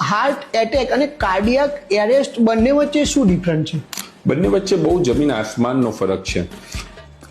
Heart attack અને cardiac arrest બંને વચ્ચે શું ડિફરન્સ છે? બંને વચ્ચે બહુ જમીન આસમાનનો ફરક છે.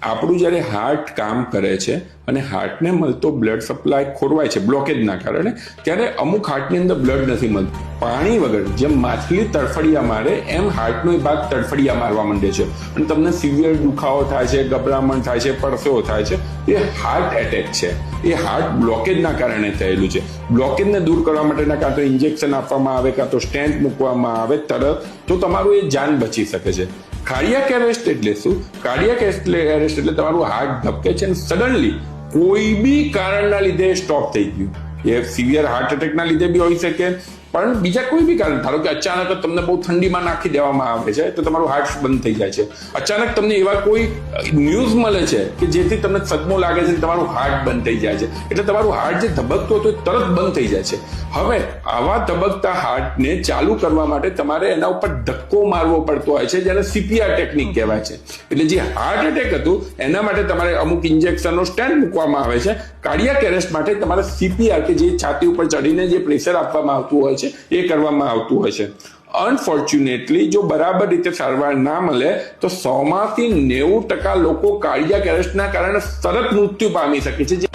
આપણું જ્યારે હાર્ટ કામ કરે છે અને હાર્ટને મળતો બ્લડ સપ્લાય ખોરવાય છે બ્લોકેજના કારણે, ત્યારે અમુક હાર્ટની અંદર બ્લડ નથી મળતું. પાણી વગર, જેમ માછલી તડફડિયા મારે, એમ હાર્ટનો ભાગ તડફડિયા મારવા માંડે છે. અને તમને સિવિયર દુખાવો થાય છે, ગભરામણ થાય છે, પરસેવો થાય છે, એ હાર્ટ એટેક છે. એ હાર્ટ બ્લોકેજના કારણે થયેલું છે. બ્લોકેજને દૂર કરવા માટેના કાં તો ઇન્જેક્શન આપવામાં આવે, કાં તો સ્ટેન્ટ મૂકવામાં આવે, તરત, તો તમારું એ જાન બચી શકે છે. કાર્ડિયાક એરેસ્ટ એટલે શું? કાર્ડિયાક એરેસ્ટ એટલે તમારું હાર્ટ ધબકે છે અને સડનલી કોઈ બી કારણના લીધે સ્ટોપ થઈ ગયું. એ સિવિયર હાર્ટ એટેકના લીધે બી હોઈ શકે પણ બીજા કોઈ બી કારણ ધારો કે અચાનક તમને બહુ ઠંડીમાં નાખી દેવામાં આવે છે, તો તમારું હાર્ટ બંધ થઈ જાય છે. અચાનક તમને એવા કોઈ ન્યૂઝ મળે છે કે જેથી તમને સદમો લાગે છે તમારું હાર્ટ બંધ થઈ જાય છે. એટલે તમારું હાર્ટ જે ધબકતું હતું એ તરત બંધ થઈ જાય છે. હવે આવા ધબકતા હાર્ટને ચાલુ કરવા માટે તમારે એના ઉપર ધક્કો મારવો પડતો હોય છે, જેને સીપીઆર ટેકનિક કહેવાય છે. એટલે જે હાર્ટ એટેક હતું, એના માટે તમારે અમુક ઇન્જેક્શનનો સ્ટેન્ડ મૂકવામાં આવે છે. કાર્ડિયાક એરેસ્ટ માટે તમારે સીપીઆર કે જે છાતી ઉપર ચડીને જે પ્રેશર આપવામાં આવતું હોય છે એ કરવામાં આવતું છે. અનફોર્ચ્યુનેટલી જો બરાબર રીતે સારવાર ના મળે, તો સોમાંથી નેવું ટકા લોકો કાર્ડિયાક એરેસ્ટના કારણે તરત મૃત્યુ પામી શકે છે.